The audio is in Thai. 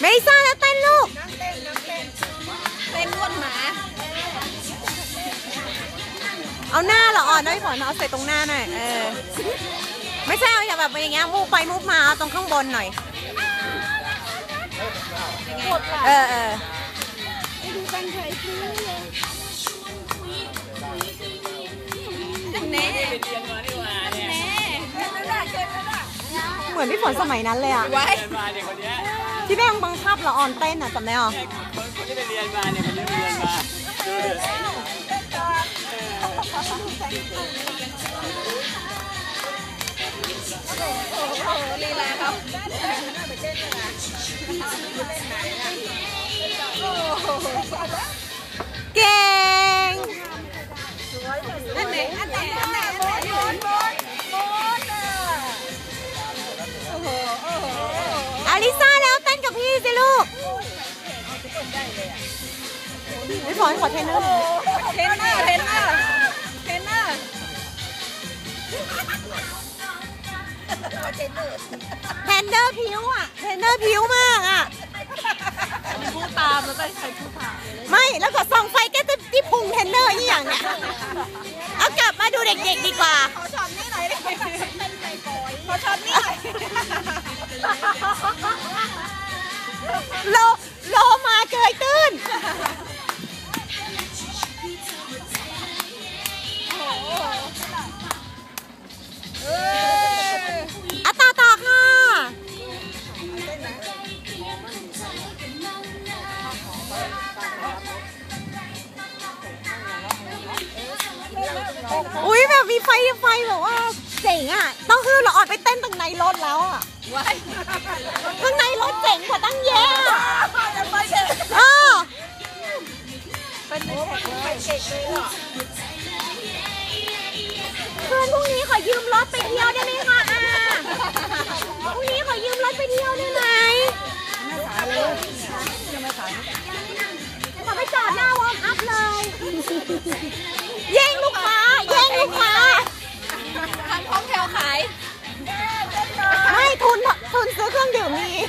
เมลิซ่าแล้วเต้นลูกเต้นนวดหมา เอาหน้าเหรออ่อนน้อยผ่อนเอาใส่ตรงหน้าหน่อยเออไม่ใช่เอาอย่าแบบอย่างเงี้ยมูฟไปมูฟมาเอาตรงข้างบนหน่อยเออเออแน่เหมือนพี่ฝนสมัยนั้นเลยอะไว้เรียนมาเนี่ยคนเนี้ยที่แม่งบังคับละอ่อนเต้นอะจำได้หรอคนคนที่ไปเรียนมาเนี่ยคนนี้ไปเรียนมาดูดิโอ้โหลีลาเขา ลิซ่าแล้วเต้นกับพี่สิลูกพี่ฝนขอเทรนเนอร์หน่อยเทรนเนอร์เทรนเนอร์เทรนเนอร์เทรนเนอร์ผิวอะเทรนเนอร์ผิวมากอะพูดตามแล้วก็ใครพูดตามไม่แล้วก็ส่องไฟแกจะที่พุงเทรนเนอร์นี่อย่างเนี้ยเอากลับมาดูเด็กๆดีกว่า อุ้ยแบบมีไฟไฟแบบว่าเจ๋งอะ ต้องคือเราออกไปเต้นตรงในรถแล้วอะไว้ข้างในรถเจ๋งกว่าตั้งเยอะอะจะไปเถอะเออเป็นแท็กไปเก่งเลยอะเพื่อนพรุ่งนี้ขอยืมรถไปเที่ยวได้ไหมคะอ่าพรุ่งนี้ขอยืมรถไปเที่ยวได้ไหมขอไปจอดหน้าวอร์มอัพเลย